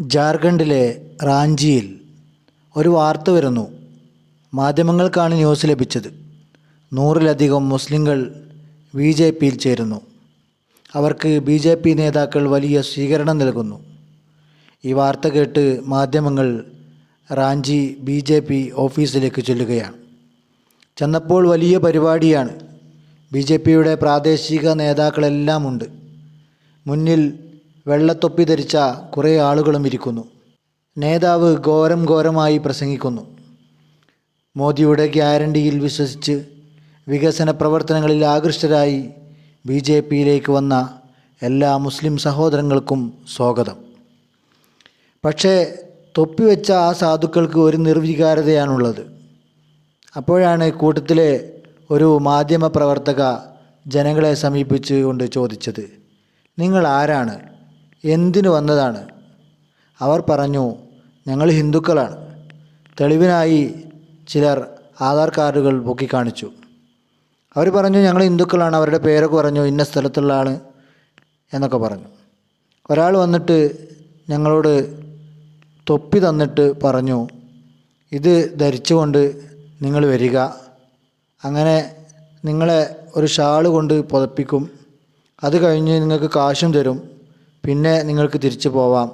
ജാർഖണ്ഡിലെ റാഞ്ചിയിൽ ഒരു വാർത്ത വരുന്നു. മാധ്യമങ്ങൾക്കാണ് ന്യൂസ് ലഭിച്ചത്. നൂറിലധികം മുസ്ലിങ്ങൾ ബി ജെ പിയിൽ ചേരുന്നു. അവർക്ക് ബി ജെ പി നേതാക്കൾ വലിയ സ്വീകരണം നൽകുന്നു. ഈ വാർത്ത കേട്ട് മാധ്യമങ്ങൾ റാഞ്ചി ബി ജെ പി ഓഫീസിലേക്ക് ചെല്ലുകയാണ്. ചെന്നപ്പോൾ വലിയ പരിപാടിയാണ്. ബി ജെ പിയുടെ പ്രാദേശിക നേതാക്കളെല്ലാം ഉണ്ട് മുന്നിൽ വെള്ളത്തൊപ്പി ധരിച്ച കുറേ ആളുകളും ഇരിക്കുന്നു. നേതാവ് ഘോരം ഘോരമായി പ്രസംഗിക്കുന്നു. മോദിയുടെ ഗ്യാരണ്ടിയിൽ വിശ്വസിച്ച് വികസന പ്രവർത്തനങ്ങളിൽ ആകൃഷ്ടരായി ബി ജെ പിയിലേക്ക് വന്ന എല്ലാ മുസ്ലിം സഹോദരങ്ങൾക്കും സ്വാഗതം. പക്ഷേ തൊപ്പിവെച്ച ആ സാധുക്കൾക്ക് ഒരു നിർവികാരതയാണുള്ളത്. അപ്പോഴാണ് കൂട്ടത്തിലെ ഒരു മാധ്യമ പ്രവർത്തക ജനങ്ങളെ സമീപിച്ചുകൊണ്ട് ചോദിച്ചത് നിങ്ങൾ ആരാണ്? എന്തിനു വന്നതാണ്? അവർ പറഞ്ഞു ഞങ്ങൾ ഹിന്ദുക്കളാണ്. തെളിവിനായി ചിലർ ആധാർ കാർഡുകൾ പൊക്കി കാണിച്ചു അവർ പറഞ്ഞു ഞങ്ങൾ ഹിന്ദുക്കളാണ്. അവരുടെ പേരൊക്കെ പറഞ്ഞു ഇന്ന സ്ഥലത്തുള്ള ആൾ എന്നൊക്കെ പറഞ്ഞു. ഒരാൾ വന്നിട്ട് ഞങ്ങളോട് തൊപ്പി തന്നിട്ട് പറഞ്ഞു ഇത് ധരിച്ചുകൊണ്ട് നിങ്ങൾ വരിക. അങ്ങനെ നിങ്ങളെ ഒരു ഷാൾ കൊണ്ട് പുതപ്പിക്കും. അത് കഴിഞ്ഞ് നിങ്ങൾക്ക് കാശും തരും. പിന്നെ നിങ്ങൾക്ക് തിരിച്ചു പോവാം.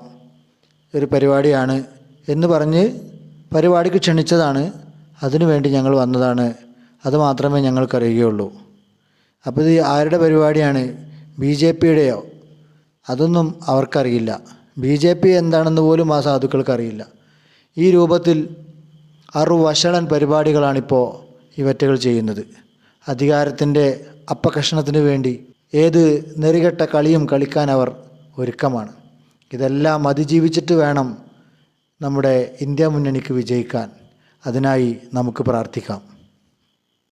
ഒരു പരിപാടിയാണ് എന്ന് പറഞ്ഞ് പരിപാടിക്ക് ക്ഷണിച്ചതാണ്. അതിനുവേണ്ടി ഞങ്ങൾ വന്നതാണ്. അത് മാത്രമേ ഞങ്ങൾക്കറിയുകയുള്ളൂ അപ്പോൾ ഇത് ആരുടെ പരിപാടിയാണ്? ബി ജെ പിയുടെയോ? അതൊന്നും അവർക്കറിയില്ല. ബി ജെ പി എന്താണെന്ന് പോലും ആ സാധുക്കൾക്കറിയില്ല. ഈ രൂപത്തിൽ അറു അറുവഷളൻ പരിപാടികളാണിപ്പോൾ ഇവറ്റകൾ ചെയ്യുന്നത്. അധികാരത്തിന്റെ അപ്പകഷണത്തിന് വേണ്ടി ഏത് നെറികെട്ട കളിയും കളിക്കാൻ അവർ ഒരുക്കമാണ്. ഇതെല്ലാം അതിജീവിച്ചിട്ട് വേണം നമ്മുടെ ഇന്ത്യ മുന്നണിക്ക് വിജയിക്കാൻ. അതിനായി നമുക്ക് പ്രാർത്ഥിക്കാം.